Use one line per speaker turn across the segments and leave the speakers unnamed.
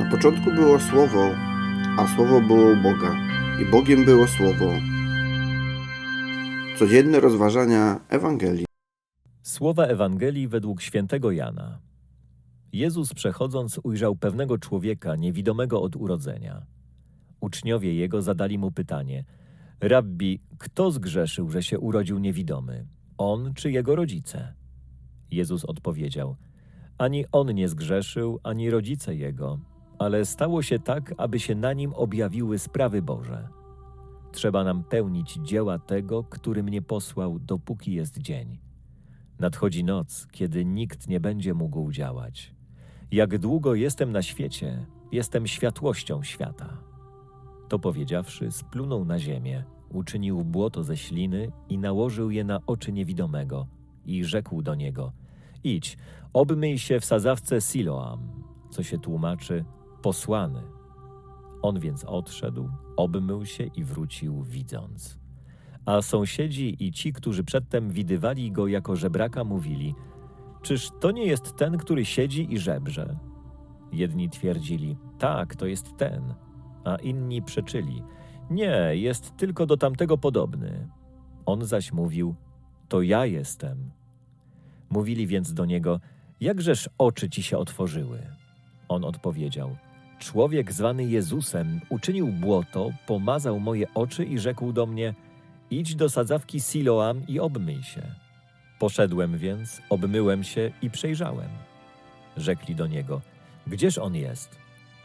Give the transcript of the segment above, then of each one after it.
Na początku było Słowo, a Słowo było u Boga, i Bogiem było Słowo. Codzienne rozważania Ewangelii.
Słowa Ewangelii według świętego Jana. Jezus przechodząc ujrzał pewnego człowieka niewidomego od urodzenia. Uczniowie jego zadali mu pytanie: Rabbi, kto zgrzeszył, że się urodził niewidomy? On czy jego rodzice? Jezus odpowiedział: Ani on nie zgrzeszył, ani rodzice jego, ale stało się tak, aby się na nim objawiły sprawy Boże. Trzeba nam pełnić dzieła tego, który mnie posłał, dopóki jest dzień. Nadchodzi noc, kiedy nikt nie będzie mógł działać. Jak długo jestem na świecie, jestem światłością świata. To powiedziawszy, splunął na ziemię, uczynił błoto ze śliny i nałożył je na oczy niewidomego i rzekł do niego: Idź, obmyj się w sadzawce Siloam, co się tłumaczy posłany. On więc odszedł, obmył się i wrócił widząc. A sąsiedzi i ci, którzy przedtem widywali go jako żebraka, mówili: Czyż to nie jest ten, który siedzi i żebrze? Jedni twierdzili: Tak, to jest ten, a inni przeczyli: Nie, jest tylko do tamtego podobny. On zaś mówił: To ja jestem. Mówili więc do niego: Jakżeż oczy ci się otworzyły? On odpowiedział: Człowiek zwany Jezusem uczynił błoto, pomazał moje oczy i rzekł do mnie: Idź do sadzawki Siloam i obmyj się. Poszedłem więc, obmyłem się i przejrzałem. Rzekli do niego: Gdzież on jest?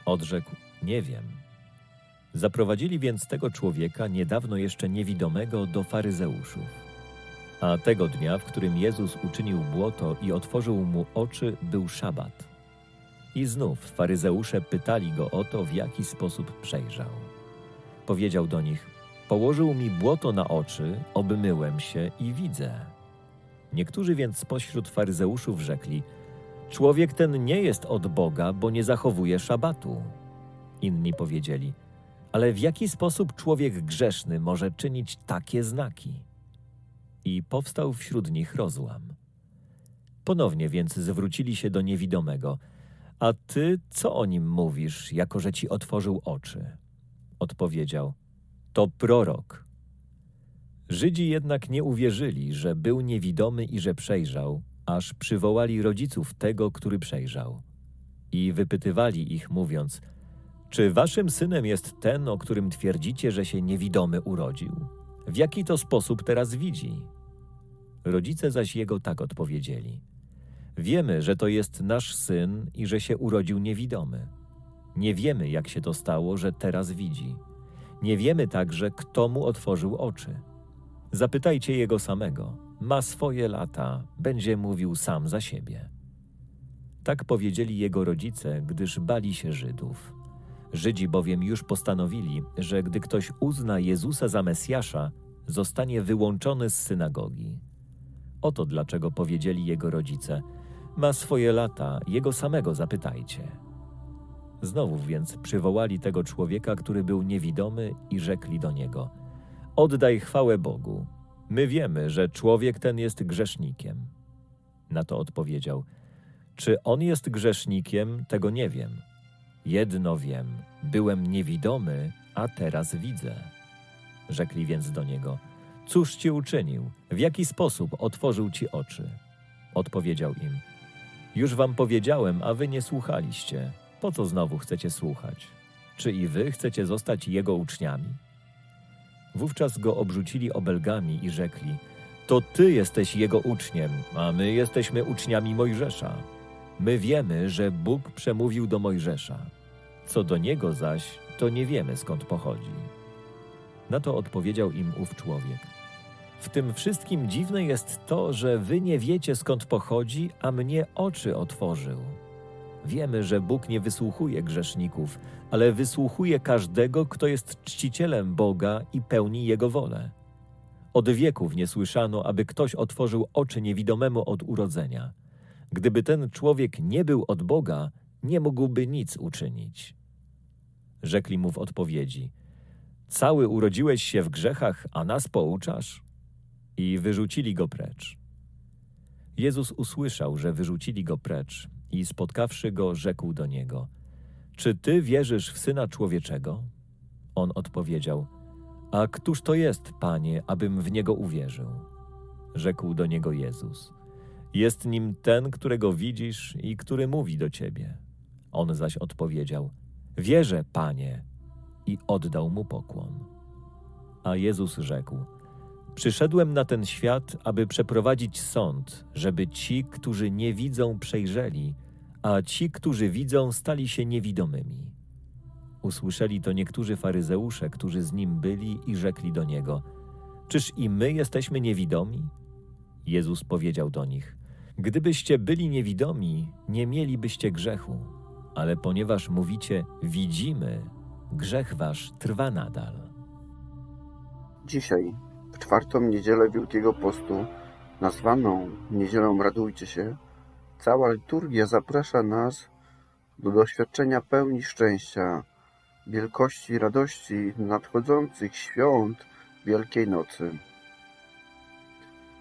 Odrzekł: Nie wiem. Zaprowadzili więc tego człowieka, niedawno jeszcze niewidomego, do faryzeuszów. A tego dnia, w którym Jezus uczynił błoto i otworzył mu oczy, był szabat. I znów faryzeusze pytali go o to, w jaki sposób przejrzał. Powiedział do nich: Położył mi błoto na oczy, obmyłem się i widzę. Niektórzy więc spośród faryzeuszów rzekli: Człowiek ten nie jest od Boga, bo nie zachowuje szabatu. Inni powiedzieli: Ale w jaki sposób człowiek grzeszny może czynić takie znaki? I powstał wśród nich rozłam. Ponownie więc zwrócili się do niewidomego: A ty co o nim mówisz, jako że ci otworzył oczy? Odpowiedział: To prorok. Żydzi jednak nie uwierzyli, że był niewidomy i że przejrzał, aż przywołali rodziców tego, który przejrzał. I wypytywali ich, mówiąc: Czy waszym synem jest ten, o którym twierdzicie, że się niewidomy urodził? W jaki to sposób teraz widzi? Rodzice zaś jego tak odpowiedzieli: Wiemy, że to jest nasz syn i że się urodził niewidomy. Nie wiemy, jak się to stało, że teraz widzi. Nie wiemy także, kto mu otworzył oczy. Zapytajcie jego samego. Ma swoje lata, będzie mówił sam za siebie. Tak powiedzieli jego rodzice, gdyż bali się Żydów. Żydzi bowiem już postanowili, że gdy ktoś uzna Jezusa za Mesjasza, zostanie wyłączony z synagogi. Oto dlaczego powiedzieli jego rodzice: Ma swoje lata, jego samego zapytajcie. Znowu więc przywołali tego człowieka, który był niewidomy, i rzekli do niego: Oddaj chwałę Bogu. My wiemy, że człowiek ten jest grzesznikiem. Na to odpowiedział: Czy on jest grzesznikiem, tego nie wiem. Jedno wiem: byłem niewidomy, a teraz widzę. Rzekli więc do niego: Cóż ci uczynił? W jaki sposób otworzył ci oczy? Odpowiedział im: Już wam powiedziałem, a wy nie słuchaliście. Po co znowu chcecie słuchać? Czy i wy chcecie zostać jego uczniami? Wówczas go obrzucili obelgami i rzekli: To ty jesteś jego uczniem, a my jesteśmy uczniami Mojżesza. My wiemy, że Bóg przemówił do Mojżesza. Co do niego zaś, to nie wiemy skąd pochodzi. Na to odpowiedział im ów człowiek: W tym wszystkim dziwne jest to, że wy nie wiecie skąd pochodzi, a mnie oczy otworzył. Wiemy, że Bóg nie wysłuchuje grzeszników, ale wysłuchuje każdego, kto jest czcicielem Boga i pełni Jego wolę. Od wieków nie słyszano, aby ktoś otworzył oczy niewidomemu od urodzenia. Gdyby ten człowiek nie był od Boga, nie mógłby nic uczynić. Rzekli mu w odpowiedzi: Cały urodziłeś się w grzechach, a nas pouczasz? I wyrzucili go precz. Jezus usłyszał, że wyrzucili go precz i spotkawszy go, rzekł do niego: Czy ty wierzysz w syna człowieczego? On odpowiedział: A któż to jest, panie, abym w niego uwierzył? Rzekł do niego Jezus: Jest nim ten, którego widzisz i który mówi do ciebie. On zaś odpowiedział: Wierzę, panie, i oddał mu pokłon. A Jezus rzekł: Przyszedłem na ten świat, aby przeprowadzić sąd, żeby ci, którzy nie widzą, przejrzeli, a ci, którzy widzą, stali się niewidomymi. Usłyszeli to niektórzy faryzeusze, którzy z nim byli i rzekli do niego: Czyż i my jesteśmy niewidomi? Jezus powiedział do nich: Gdybyście byli niewidomi, nie mielibyście grzechu, ale ponieważ mówicie: Widzimy, grzech wasz trwa nadal.
Dzisiaj, czwartą niedzielę Wielkiego Postu, nazwaną Niedzielą Radujcie się, cała liturgia zaprasza nas do doświadczenia pełni szczęścia, wielkości i radości nadchodzących świąt Wielkiej Nocy.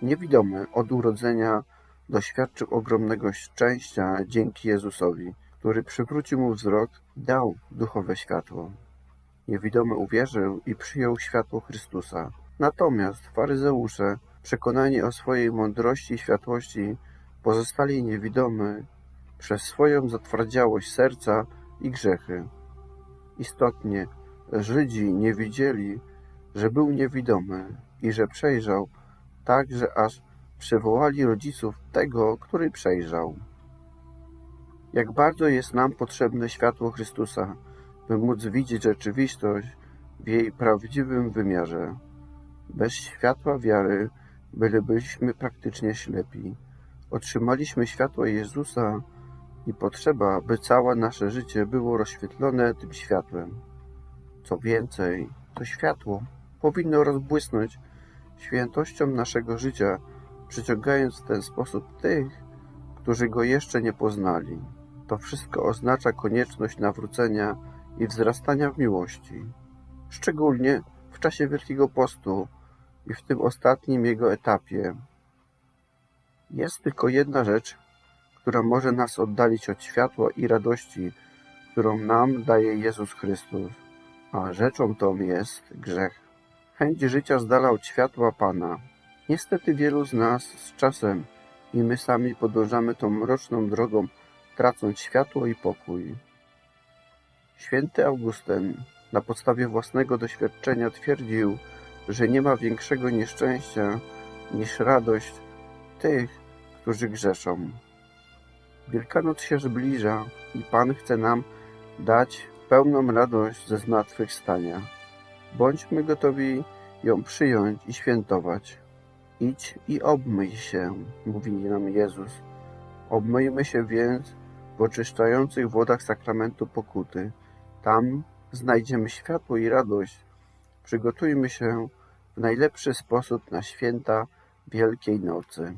Niewidomy od urodzenia doświadczył ogromnego szczęścia dzięki Jezusowi, który przywrócił mu wzrok i dał duchowe światło. Niewidomy uwierzył i przyjął światło Chrystusa. Natomiast faryzeusze, przekonani o swojej mądrości i światłości, pozostali niewidomy przez swoją zatwardziałość serca i grzechy. Istotnie, Żydzi nie widzieli, że był niewidomy i że przejrzał, tak że aż przywołali rodziców tego, który przejrzał. Jak bardzo jest nam potrzebne światło Chrystusa, by móc widzieć rzeczywistość w jej prawdziwym wymiarze. Bez światła wiary bylibyśmy praktycznie ślepi. Otrzymaliśmy światło Jezusa i potrzeba, by całe nasze życie było rozświetlone tym światłem. Co więcej, to światło powinno rozbłysnąć świętością naszego życia, przyciągając w ten sposób tych, którzy go jeszcze nie poznali. To wszystko oznacza konieczność nawrócenia i wzrastania w miłości, szczególnie czasie Wielkiego Postu i w tym ostatnim jego etapie. Jest tylko jedna rzecz, która może nas oddalić od światła i radości, którą nam daje Jezus Chrystus, a rzeczą tą jest grzech. Chęć życia z dala od światła Pana. Niestety wielu z nas z czasem i my sami podążamy tą mroczną drogą, tracąc światło i pokój. Święty Augustyn na podstawie własnego doświadczenia twierdził, że nie ma większego nieszczęścia niż radość tych, którzy grzeszą. Wielkanoc się zbliża i Pan chce nam dać pełną radość ze zmartwychwstania. Bądźmy gotowi ją przyjąć i świętować. Idź i obmyj się, mówi nam Jezus. Obmyjmy się więc w oczyszczających wodach sakramentu pokuty. Tam znajdziemy światło i radość. Przygotujmy się w najlepszy sposób na święta Wielkiej Nocy.